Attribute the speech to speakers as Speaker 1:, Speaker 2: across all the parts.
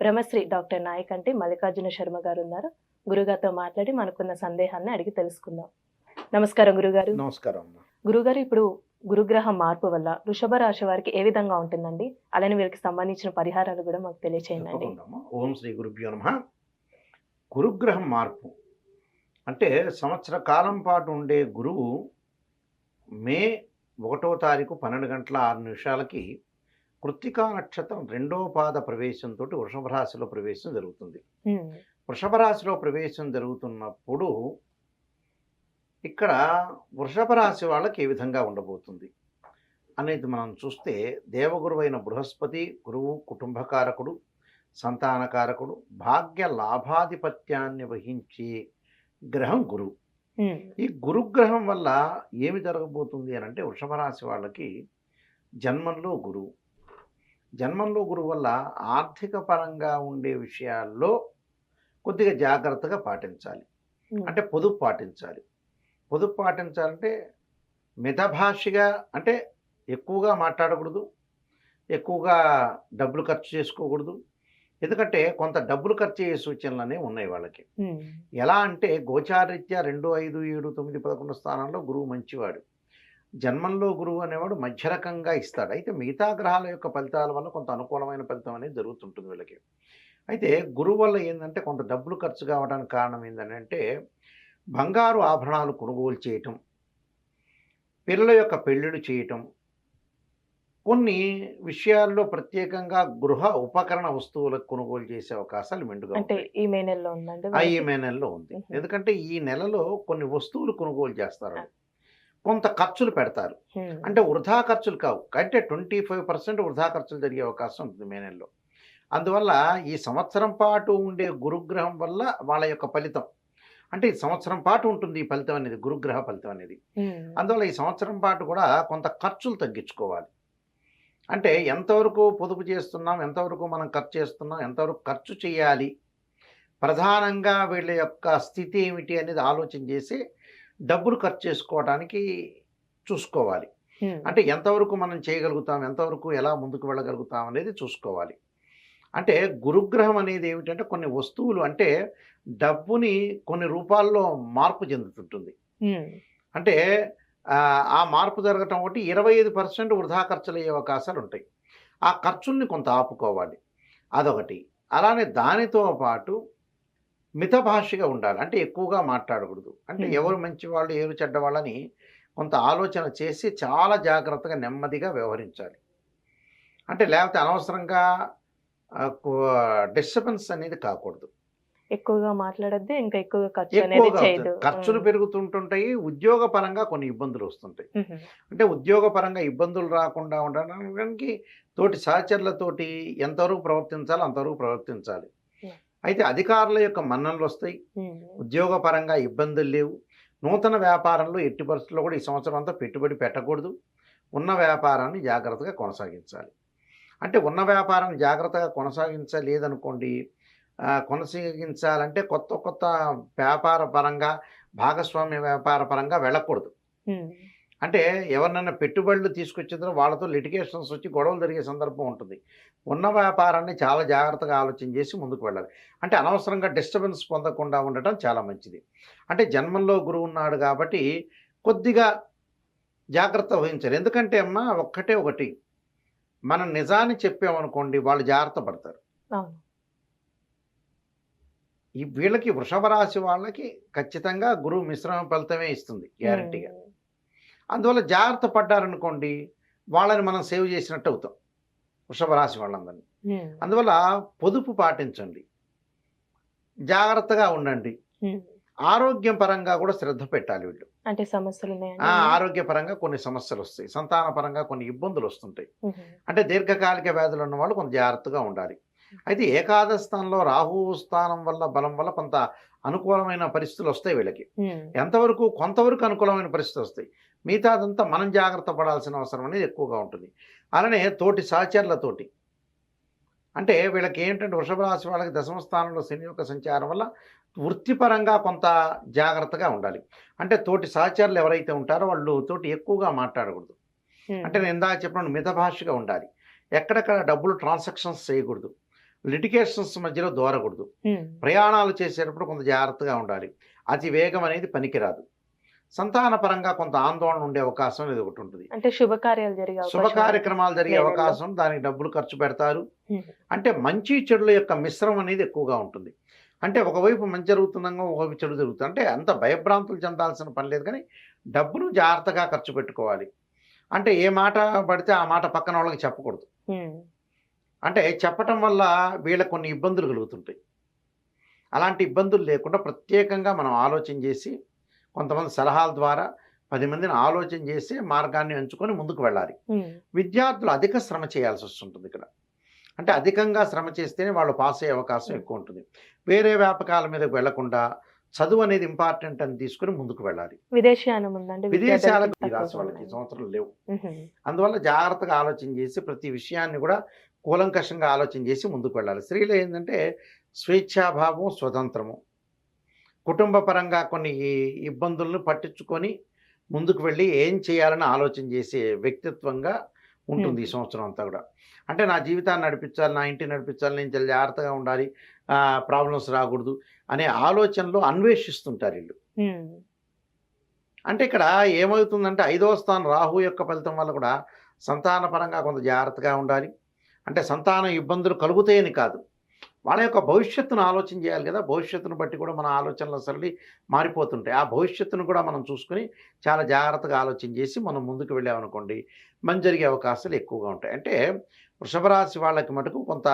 Speaker 1: Brahmasri doctor Nayakanti Mallikarjuna Sharma గారు ఉన్నారు. గురుగారితో మాట్లాడి మనకున్న సందేహాన్ని అడిగి తెలుసుకుందాం. నమస్కారం గురుగారు.
Speaker 2: నమస్కారం
Speaker 1: గురుగారు ఇప్పుడు గురుగ్రహ మార్పు వల్ల వృషభ రాశి వారికి ఏ విధంగా ఉంటుందండి? అలానే వీరికి సంబంధించిన పరిహారాలు కూడా మాకు తెలియచేయండి.
Speaker 2: ఓం శ్రీ గురుభ్యో నమ. గురుగ్రహం మార్పు అంటే సంవత్సర కాలం పాటు ఉండే గురువు మే ఒకటో తారీఖు పన్నెండు గంటల ఆరు నిమిషాలకి కృత్తికా నక్షత్రం రెండో పాద ప్రవేశంతో వృషభ రాశిలో ప్రవేశం జరుగుతుంది. వృషభ రాశిలో ప్రవేశం జరుగుతున్నప్పుడు ఇక్కడ వృషభ రాశి వాళ్ళకి ఏ విధంగా ఉండబోతుంది అనేది మనం చూస్తే దేవగురువు అయిన బృహస్పతి గురువు కుటుంబకారకుడు సంతానకారకుడు భాగ్య లాభాధిపత్యాన్ని వహించే గ్రహం గురువు ఈ గురుగ్రహం వల్ల ఏమి జరగబోతుంది అని అంటే వృషభ రాశి వాళ్ళకి జన్మంలో గురువు జన్మంలో గురువు వల్ల ఆర్థిక పరంగా ఉండే విషయాల్లో కొద్దిగా జాగ్రత్తగా పాటించాలి. అంటే పొదుపు పాటించాలి. పొదుపు పాటించాలంటే మితభాషిగా అంటే ఎక్కువగా మాట్లాడకూడదు. ఎక్కువగా డబ్బులు ఖర్చు చేసుకోకూడదు. ఎందుకంటే కొంత డబ్బులు ఖర్చు అయ్యే సూచనలు అనేవి ఉన్నాయి వాళ్ళకి. ఎలా అంటే గోచారీత్యా రెండు ఐదు ఏడు తొమ్మిది పదకొండు స్థానాల్లో గురువు మంచివాడు. జన్మంలో గురువు అనేవాడు మధ్య రకంగా ఇస్తాడు. అయితే మిగతా గ్రహాల యొక్క ఫలితాల వల్ల కొంత అనుకూలమైన ఫలితం అనేది జరుగుతుంటుంది వీళ్ళకి. అయితే గురువు వల్ల ఏంటంటే కొంత డబ్బులు ఖర్చు కావడానికి కారణం ఏంటంటే బంగారు ఆభరణాలు కొనుగోలు చేయటం పిల్లల యొక్క పెళ్ళిళ్ళు చేయటం కొన్ని విషయాల్లో ప్రత్యేకంగా గృహ ఉపకరణ వస్తువులకు కొనుగోలు చేసే అవకాశాలు మెండుగా
Speaker 1: అంటే ఈ మే నెలలో ఉందండి
Speaker 2: ఆ ఈ? మే నెలలో ఉంది. ఎందుకంటే ఈ నెలలో కొన్ని వస్తువులు కొనుగోలు చేస్తారు కొంత ఖర్చులు పెడతారు. అంటే వృధా ఖర్చులు కావు. అంటే ట్వంటీ ఫైవ్ పర్సెంట్ వృధా ఖర్చులు జరిగే అవకాశం ఉంటుంది మే నెలలో. అందువల్ల ఈ సంవత్సరం పాటు ఉండే గురుగ్రహం వల్ల వాళ్ళ యొక్క ఫలితం. అంటే ఈ సంవత్సరం పాటు ఉంటుంది ఈ ఫలితం అనేది గురుగ్రహ ఫలితం అనేది. అందువల్ల ఈ సంవత్సరం పాటు కూడా కొంత ఖర్చులు తగ్గించుకోవాలి. అంటే ఎంతవరకు పొదుపు చేస్తున్నాం ఎంతవరకు మనం ఖర్చు చేస్తున్నాం ఎంతవరకు ఖర్చు చేయాలి ప్రధానంగా వీళ్ళ యొక్క స్థితి ఏమిటి అనేది ఆలోచన చేసి డబ్బులు ఖర్చు చేసుకోవడానికి చూసుకోవాలి. అంటే ఎంతవరకు మనం చేయగలుగుతాం ఎంతవరకు ఎలా ముందుకు వెళ్ళగలుగుతాం అనేది చూసుకోవాలి. అంటే గురుగ్రహం అనేది ఏమిటంటే కొన్ని వస్తువులు అంటే డబ్బుని కొన్ని రూపాల్లో మార్పు చెందుతుంటుంది. అంటే ఆ, ఆ మార్పు జరగటం ఒకటి ఇరవై ఐదు పర్సెంట్ వృధా ఖర్చులు అయ్యే అవకాశాలు ఉంటాయి. ఆ ఖర్చుల్ని కొంత ఆపుకోవాలి. అదొకటి. అలానే దానితో పాటు మితభాషిగా ఉండాలి. అంటే ఎక్కువగా మాట్లాడకూడదు. అంటే. ఎవరు మంచివాళ్ళు ఎవరు చెడ్డవాళ్ళని కొంత ఆలోచన చేసి చాలా జాగ్రత్తగా నెమ్మదిగా వ్యవహరించాలి. అంటే లేకపోతే అనవసరంగా డిస్టర్బెన్స్ అనేది కాకూడదు.
Speaker 1: ఎక్కువగా మాట్లాడద్దు ఇంకా ఎక్కువగా ఖర్చు అనేది చేయదు.
Speaker 2: ఖర్చులు పెరుగుతుంటుంటాయి. ఉద్యోగ పరంగా కొన్ని ఇబ్బందులు వస్తుంటాయి. అంటే ఉద్యోగపరంగా ఇబ్బందులు రాకుండా ఉండడానికి తోటి సహచరులతోటి ఎంతవరకు ప్రవర్తించాలో అంతవరకు ప్రవర్తించాలి. అయితే అధికారుల యొక్క మన్ననలు వస్తాయి. ఉద్యోగపరంగా ఇబ్బందులు లేవు. నూతన వ్యాపారంలో ఎట్టి పరిస్థితుల్లో కూడా ఈ సంవత్సరం అంతా పెట్టుబడి పెట్టకూడదు. ఉన్న వ్యాపారాన్ని జాగ్రత్తగా కొనసాగించాలి. అంటే ఉన్న వ్యాపారాన్ని జాగ్రత్తగా కొనసాగించలేదనుకోండి కొనసాగించాలంటే కొత్త కొత్త వ్యాపార పరంగా భాగస్వామ్య వ్యాపార పరంగా వెళ్ళకూడదు. అంటే ఎవరినైనా పెట్టుబడులు తీసుకొచ్చిన వాళ్ళతో లిటిగేషన్స్ వచ్చి గొడవలు జరిగే సందర్భం ఉంటుంది. ఉన్న వ్యాపారాన్ని చాలా జాగ్రత్తగా ఆలోచన చేసి ముందుకు వెళ్ళాలి. అంటే అనవసరంగా డిస్టర్బెన్స్ పొందకుండా ఉండటం చాలా మంచిది. అంటే జన్మంలో గురువు ఉన్నాడు కాబట్టి కొద్దిగా జాగ్రత్త వహించాలి. ఎందుకంటే అమ్మా ఒక్కటే ఒకటి. మనం నిజాన్ని చెప్పామనుకోండి వాళ్ళు జాగ్రత్త పడతారు. ఈ వీళ్ళకి వృషభ రాశి వాళ్ళకి ఖచ్చితంగా గురువు మిశ్రమ ఫలితమే ఇస్తుంది గ్యారంటీగా అందువల్ల జాగ్రత్త పడ్డారనుకోండి వాళ్ళని మనం సేవ్ చేసినట్టు అవుతాం. వృషభ రాశి వాళ్ళందరినీ. అందువల్ల పొదుపు పాటించండి. జాగ్రత్తగా ఉండండి. ఆరోగ్యం పరంగా కూడా శ్రద్ధ పెట్టాలి వీళ్ళు.
Speaker 1: అంటే సమస్యలు
Speaker 2: ఆరోగ్యపరంగా కొన్ని సమస్యలు వస్తాయి. సంతాన పరంగా కొన్ని ఇబ్బందులు వస్తుంటాయి. అంటే దీర్ఘకాలిక వ్యాధులు ఉన్న వాళ్ళు కొంచెం జాగ్రత్తగా ఉండాలి. అయితే ఏకాదశ స్థానంలో రాహు స్థానం వల్ల బలం వల్ల కొంత అనుకూలమైన పరిస్థితులు వస్తాయి వీళ్ళకి. ఎంతవరకు కొంతవరకు అనుకూలమైన పరిస్థితులు వస్తాయి. మిగతాదంతా మనం జాగ్రత్త పడాల్సిన అవసరం అనేది ఎక్కువగా ఉంటుంది. అలానే తోటి సహచరులతోటి. అంటే వీళ్ళకి ఏంటంటే వృషభ రాశి వాళ్ళకి దశమ స్థానంలో శని యొక్క సంచారం వల్ల వృత్తిపరంగా కొంత జాగ్రత్తగా ఉండాలి. అంటే తోటి సహచరులు ఎవరైతే ఉంటారో వాళ్ళు తోటి ఎక్కువగా మాట్లాడకూడదు. అంటే నేను ఇందాక చెప్పిన మితభాషగా ఉండాలి. ఎక్కడెక్కడ డబ్బులు ట్రాన్సాక్షన్స్ చేయకూడదు. లిటికేషన్స్ మధ్యలో దూరకూడదు. ప్రయాణాలు చేసేటప్పుడు కొంత జాగ్రత్తగా ఉండాలి. అతి వేగం అనేది పనికిరాదు. సంతాన పరంగా కొంత ఆందోళన ఉండే అవకాశం అనేది ఒకటి ఉంటుంది.
Speaker 1: అంటే శుభకార్యాలు జరిగే
Speaker 2: శుభ కార్యక్రమాలు జరిగే. అవకాశం దానికి డబ్బులు ఖర్చు పెడతారు. అంటే మంచి చెడుల యొక్క మిశ్రమం అనేది ఎక్కువగా ఉంటుంది. అంటే ఒకవైపు మంచి జరుగుతుండగా ఒకవైపు చెడు జరుగుతుంది. అంటే అంత భయభ్రాంతులు చెందాల్సిన పని లేదు కానీ డబ్బును జాగ్రత్తగా ఖర్చు పెట్టుకోవాలి. అంటే ఏ మాట పడితే ఆ మాట పక్కన వాళ్ళకి చెప్పకూడదు. అంటే చెప్పటం వల్ల వీళ్ళకి కొన్ని ఇబ్బందులు కలుగుతుంటాయి. అలాంటి ఇబ్బందులు లేకుండా ప్రత్యేకంగా మనం ఆలోచన చేసి కొంతమంది సలహాల ద్వారా పది మందిని ఆలోచన చేసి మార్గాన్ని ఎంచుకొని ముందుకు వెళ్ళాలి. విద్యార్థులు అధిక శ్రమ చేయాల్సి వస్తుంటుంది ఇక్కడ. అంటే అధికంగా శ్రమ చేస్తేనే వాళ్ళు పాస్ అయ్యే అవకాశం ఎక్కువ ఉంటుంది. వేరే వ్యాపకాల మీదకు వెళ్ళకుండా చదువు అనేది ఇంపార్టెంట్ అని తీసుకుని ముందుకు వెళ్ళాలి. విదేశాలకు ఈ
Speaker 1: తక్కువ
Speaker 2: వాళ్ళకి ఈ
Speaker 1: సమయం.
Speaker 2: సంవత్సరం లేవు. అందువల్ల జాగ్రత్తగా ఆలోచన చేసి ప్రతి విషయాన్ని కూడా కూలంకషంగా ఆలోచన చేసి ముందుకు వెళ్ళాలి. స్త్రీలు ఏంటంటే స్వేచ్ఛాభావం స్వతంత్రము. కుటుంబ పరంగా కొన్ని ఇబ్బందులను పట్టించుకొని ముందుకు వెళ్ళి ఏం చేయాలని ఆలోచన చేసే వ్యక్తిత్వంగా ఉంటుంది ఈ సంవత్సరం అంతా కూడా. అంటే నా జీవితాన్ని నడిపించాలి నా ఇంటిని నడిపించాలి నేను చాలా జాగ్రత్తగా ఉండాలి ప్రాబ్లమ్స్ రాకూడదు అనే ఆలోచనలో అన్వేషిస్తుంటారు వీళ్ళు. అంటే ఇక్కడ ఏమవుతుందంటే ఐదవ స్థానం రాహు యొక్క ఫలితం వల్ల కూడా సంతాన పరంగా కొంత జాగ్రత్తగా ఉండాలి. అంటే సంతాన ఇబ్బందులు కలుగుతాయని కాదు. వాళ్ళ యొక్క భవిష్యత్తును ఆలోచన చేయాలి కదా. భవిష్యత్తును బట్టి కూడా మన ఆలోచనలు సరళి మారిపోతుంటాయి. ఆ భవిష్యత్తును కూడా మనం చూసుకుని చాలా జాగ్రత్తగా ఆలోచన చేసి మనం ముందుకు వెళ్ళామనుకోండి మంచి జరిగే అవకాశాలు ఎక్కువగా ఉంటాయి. అంటే వృషభ రాశి వాళ్ళకి మటుకు కొంత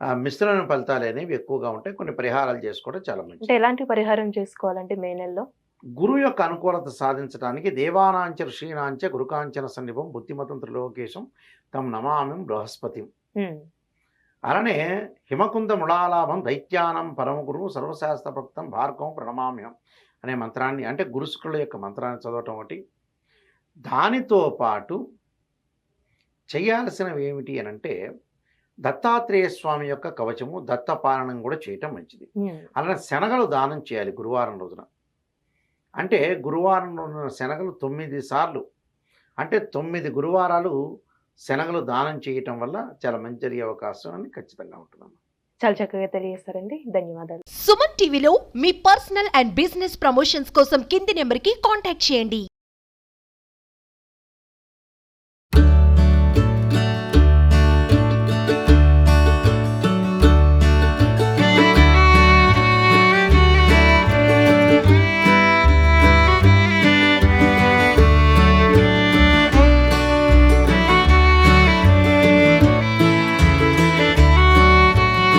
Speaker 2: ఆ, మిశ్రమ ఫలితాలు అనేవి ఎక్కువగా ఉంటాయి. కొన్ని పరిహారాలు చేసుకోవడం చాలా మంచిది.
Speaker 1: అంటే ఎలాంటి పరిహారం చేసుకోవాలంటే మే నెలలో?
Speaker 2: గురువు యొక్క అనుకూలత సాధించడానికి దేవానాంచ ఋషీనాంచ గురుకాంచన సన్నిభం బుద్ధిమతం త్రిలోకేశం తమ నమామిం బృహస్పతి. అలానే హిమకుంద మృళాలాభం దైత్యానం పరమగురు సర్వశాస్త్ర భక్తం భార్గవం ప్రణమామ్యం అనే మంత్రాన్ని అంటే గురుశుకుల యొక్క మంత్రాన్ని చదవటం ఒకటి. దానితో పాటు చేయాల్సినవి ఏమిటి అని అంటే దత్తాత్రేయ స్వామి యొక్క కవచము దత్తపాలనం కూడా చేయటం మంచిది. అలానే శనగలు దానం చేయాలి గురువారం రోజున. అంటే గురువారం రోజున శనగలు తొమ్మిది సార్లు. అంటే తొమ్మిది గురువారాలు శనగలు దానం చేయటం వల్ల చాలా మంచి జరిగే అవకాశం అని ఖచ్చితంగా ఉంటుందన్నమాట
Speaker 1: చాలా చక్కగా తెలియజేస్తారండి. ధన్యవాదాలు.
Speaker 3: సుమన్ టీవీలో మీ పర్సనల్ అండ్ బిజినెస్ ప్రమోషన్స్ కోసం కింది నెంబర్కి కాంటాక్ట్ చేయండి.